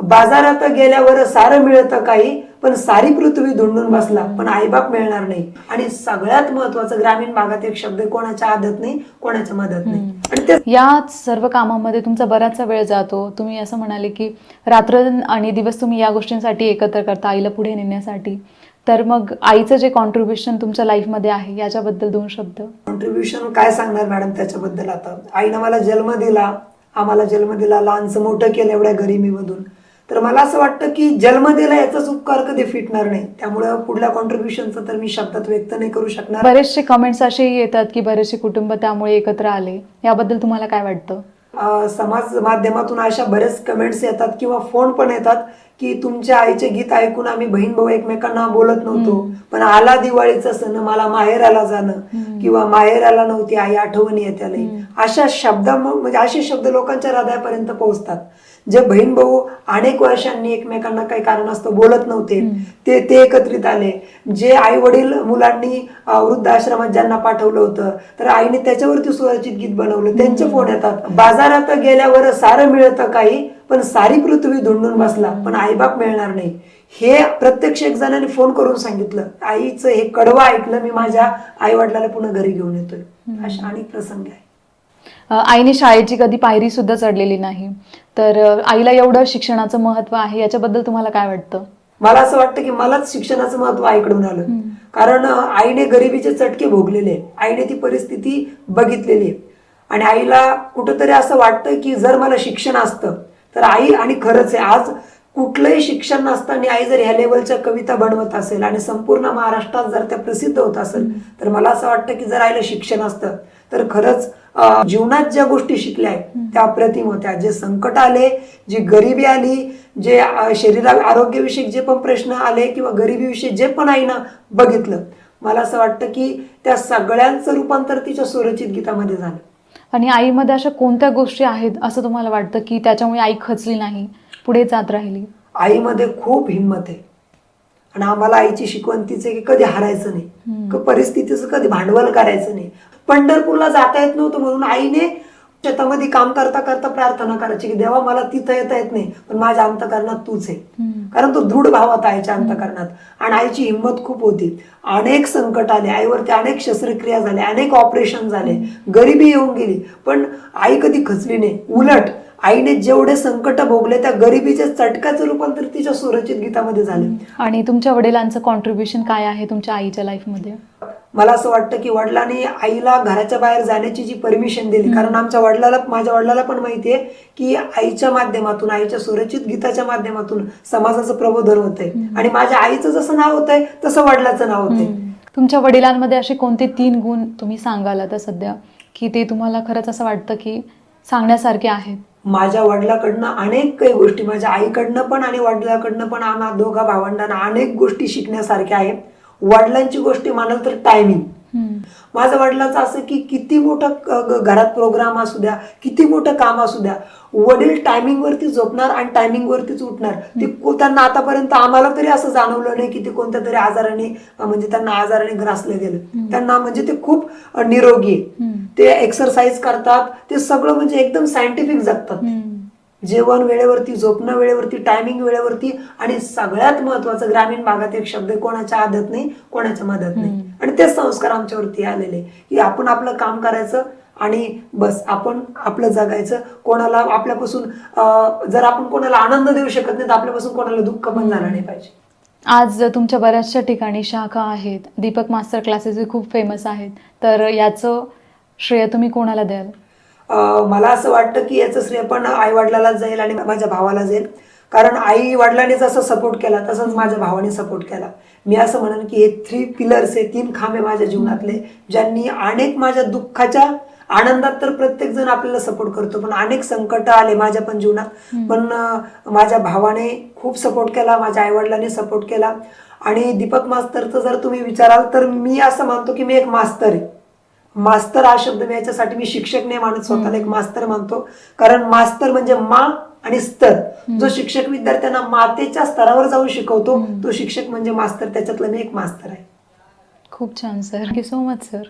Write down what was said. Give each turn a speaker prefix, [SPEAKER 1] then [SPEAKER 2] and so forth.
[SPEAKER 1] बाजारात गेल्यावर सारं मिळतं काही पण सारी पृथ्वी धुंडून बसला पण आईबाप मिळणार नाही. आणि सगळ्यात महत्वाचं ग्रामीण भागात एक शब्द कोणाच्या आदत नाही कोणाच्या मदत नाही. आणि ते
[SPEAKER 2] या सर्व कामामध्ये तुमचा बराचसा वेळ जातो. तुम्ही असं म्हणाले की रात्र आणि दिवस तुम्ही या गोष्टींसाठी एकत्र करता आईला पुढे नेण्यासाठी. तर मग आईचं जे कॉन्ट्रीब्युशन तुमच्या लाईफमध्ये आहे याच्याबद्दल दोन शब्द.
[SPEAKER 1] कॉन्ट्रीब्युशन काय सांगणार मॅडम त्याच्याबद्दल आता? आईनं मला जन्म दिला. आम्हाला जन्म दिला. लहानचं मोठं केलं एवढ्या गरिबीमधून. तर मला असं वाटतं की जन्म दिला याचाच उपकार कधी फिटणार नाही. त्यामुळं पुढल्या कॉन्ट्रीब्युशनचं तर मी शब्दात व्यक्त नाही करू शकणार.
[SPEAKER 2] बरेचसे कमेंट्स असेही येतात की बरेचसे कुटुंब त्यामुळे एकत्र आले. याबद्दल तुम्हाला काय वाटतं?
[SPEAKER 1] समाज माध्यमातून अशा बरेच कमेंट्स येतात किंवा फोन पण येतात की तुमच्या आईचे गीत ऐकून आम्ही बहीण भाऊ एकमेकांना बोलत नव्हतो. पण आला दिवाळीचा सण मला माहेराला जाणं किंवा माहेराला नव्हती आई आठवणी येत्या नाही. अशा शब्द म्हणजे असे शब्द लोकांच्या हृदयापर्यंत पोहोचतात. जे बहीण भाऊ अनेक वर्षांनी एकमेकांना काही कारणास्तव बोलत नव्हते ते ते एकत्रित आले. जे आई वडील मुलांनी वृद्धाश्रमात ज्यांना पाठवलं होतं तर आईने त्याच्यावरती सुरक्षित गीत बनवलं. त्यांचे फोन येतात. बाजारात गेल्यावर सारं मिळतं काही पण सारी पृथ्वी धुंडून बसला. पण आईबाप मिळणार नाही. हे प्रत्यक्ष एक जणांनी फोन करून सांगितलं. आईचं हे कडवं ऐकलं मी माझ्या आई वडिलाला पुन्हा घरी घेऊन येतोय. अशा अनेक प्रसंग आहे
[SPEAKER 2] आईने शाळेची कधी पायरी सुद्धा चढलेली नाही. तर आईला एवढं शिक्षणाचं महत्त्व आहे याच्याबद्दल तुम्हाला काय वाटतं?
[SPEAKER 1] मला असं वाटतं की मलाच शिक्षणाचं महत्त्व आईकडून आलं. कारण आईने गरिबीचे चटके भोगलेले. आईने ती परिस्थिती बघितलेली आहे. आणि आईला कुठंतरी असं वाटतं की जर मला शिक्षण असतं तर आई आणि खरंच आहे. आज कुठलंही शिक्षण नसताना आई जर ह्या लेवलच्या कविता बनवत असेल आणि संपूर्ण महाराष्ट्रात जर त्या प्रसिद्ध होत असेल तर मला असं वाटतं की जर आईला शिक्षण असतं तर खरंच जीवनात ज्या गोष्टी शिकल्या आहेत त्या अप्रतिम होत्या. जे संकट आले जी गरिबी आली जे शरीरा आरोग्यविषयक जे पण प्रश्न आले किंवा गरिबीविषयी जे पण आईनं बघितलं मला असं वाटतं की त्या सगळ्यांचं रूपांतर तिच्या सुरक्षित गीतामध्ये झालं.
[SPEAKER 2] आणि आईमध्ये अशा कोणत्या गोष्टी आहेत असं तुम्हाला वाटतं की त्याच्यामुळे आई खचली नाही पुढे जात राहिली?
[SPEAKER 1] आईमध्ये खूप हिंमत आहे. आणि आम्हाला आईची शिकवण तीच आहे की कधी हारायचं नाही. परिस्थितीचं कधी भांडवल करायचं नाही. पंढरपूरला जाता येत नव्हतं म्हणून आईने शेतामध्ये काम करता करता प्रार्थना करायची की देवा मला तिथं येता येत नाही पण माझ्या अंतकरणात तूच आहे. कारण तो दृढ भाव होता आईच्या अंतकरणात. आणि आईची हिंमत खूप होती. अनेक संकट आले आईवरती अनेक शस्त्रक्रिया झाल्या अनेक ऑपरेशन झाले. गरिबी येऊन गेली. पण आई कधी खचली नाही. उलट आईने जेवढे संकट भोगले त्या गरिबीच्या चटक्याचं रूपांतर तिच्या सुरक्षित गीतामध्ये झालं.
[SPEAKER 2] आणि तुमच्या वडिलांचं कॉन्ट्रीब्युशन काय आहे तुमच्या आईच्या लाईफमध्ये
[SPEAKER 1] मला असं वाटतं की वडिलांनी आईला घराच्या बाहेर जाण्याची जी परमिशन दिली कारण आमच्या वडिलाला माझ्या वडिलाला पण माहितीये की आईच्या माध्यमातून आईच्या सुरक्षित गीताच्या माध्यमातून समाजाचं प्रबोधन होतंय. आणि माझ्या आईचं जसं नाव होतंय तसं वडिलाचं नाव होतंय.
[SPEAKER 2] तुमच्या वडिलांमध्ये असे कोणते तीन गुण तुम्ही सांगाल आता सध्या की ते तुम्हाला खरंच असं वाटतं की सांगण्यासारखे आहेत?
[SPEAKER 1] माझ्या वडिलाकडनं अनेक काही गोष्टी माझ्या आईकडनं पण आणि वडिलाकडनं पण आम्हा दोघा भावंडांना अनेक गोष्टी शिकण्यासारख्या आहे वडिलांची गोष्टी म्हणाल तर टायमिंग
[SPEAKER 2] हम्म.
[SPEAKER 1] माझं वडिलाचं असं की किती मोठं घरात प्रोग्राम असू द्या किती मोठं काम असू द्या वडील टायमिंग वरती झोपणार आणि टायमिंग वरतीच उठणार. ते त्यांना आतापर्यंत आम्हाला तरी असं जाणवलं नाही की ते कोणत्या तरी आजाराने म्हणजे त्यांना आजाराने ग्रासलं गेलं. त्यांना म्हणजे ते खूप निरोगी. ते एक्सरसाइज करतात ते सगळं म्हणजे एकदम सायंटिफिक जगतात. जेवण वेळेवरती झोपणं वेळेवरती टायमिंग वेळेवरती आणि सगळ्यात महत्वाचं ग्रामीण भागात एक शब्द कोणाच्या आदत नाही कोणाच्या मदत नाही. आणि तेच संस्कार आमच्यावरती आलेले की आपण आपलं काम करायचं आणि बस आपण आपलं जगायचं. कोणाला आपल्यापासून जर आपण कोणाला आनंद देऊ शकत नाही तर आपल्यापासून कोणाला दुःख पण झालं नाही पाहिजे.
[SPEAKER 2] आज तुमच्या बऱ्याचशा ठिकाणी शाखा आहेत. दीपक मास्टर क्लासेस खूप फेमस आहेत. तर याचं श्रेय तुम्ही कोणाला द्याल?
[SPEAKER 1] मला असं वाटतं की याचं श्रेय पण आई वडिलालाच जाईल आणि माझ्या भावाला जाईल. कारण आई वडिलांनी जसं सपोर्ट केला तसंच माझ्या भावाने सपोर्ट केला. मी असं म्हणेन की हे थ्री पिलर्स आहे तीन खांबे माझ्या जीवनातले ज्यांनी अनेक माझ्या दुःखाच्या आनंदात तर प्रत्येक जण आपल्याला सपोर्ट करतो पण अनेक संकट आले माझ्या पण जीवनात. पण माझ्या भावाने खूप सपोर्ट केला माझ्या आई वडिलांनी सपोर्ट केला. आणि दीपक मास्तरचं जर तुम्ही विचाराल तर मी असं मानतो की मी एक मास्तर आहे. मास्तर हा शब्द मी याच्यासाठी मी शिक्षक नाही मानत स्वतःला एक मास्तर मानतो. कारण मास्तर म्हणजे मा आणि स्तर. जो शिक्षक विद्यार्थ्यांना मातेच्या स्तरावर जाऊन शिकवतो तो शिक्षक म्हणजे मास्तर. त्याच्यातलं मी एक मास्तर आहे.
[SPEAKER 2] खूप छान sir. Thank you so much sir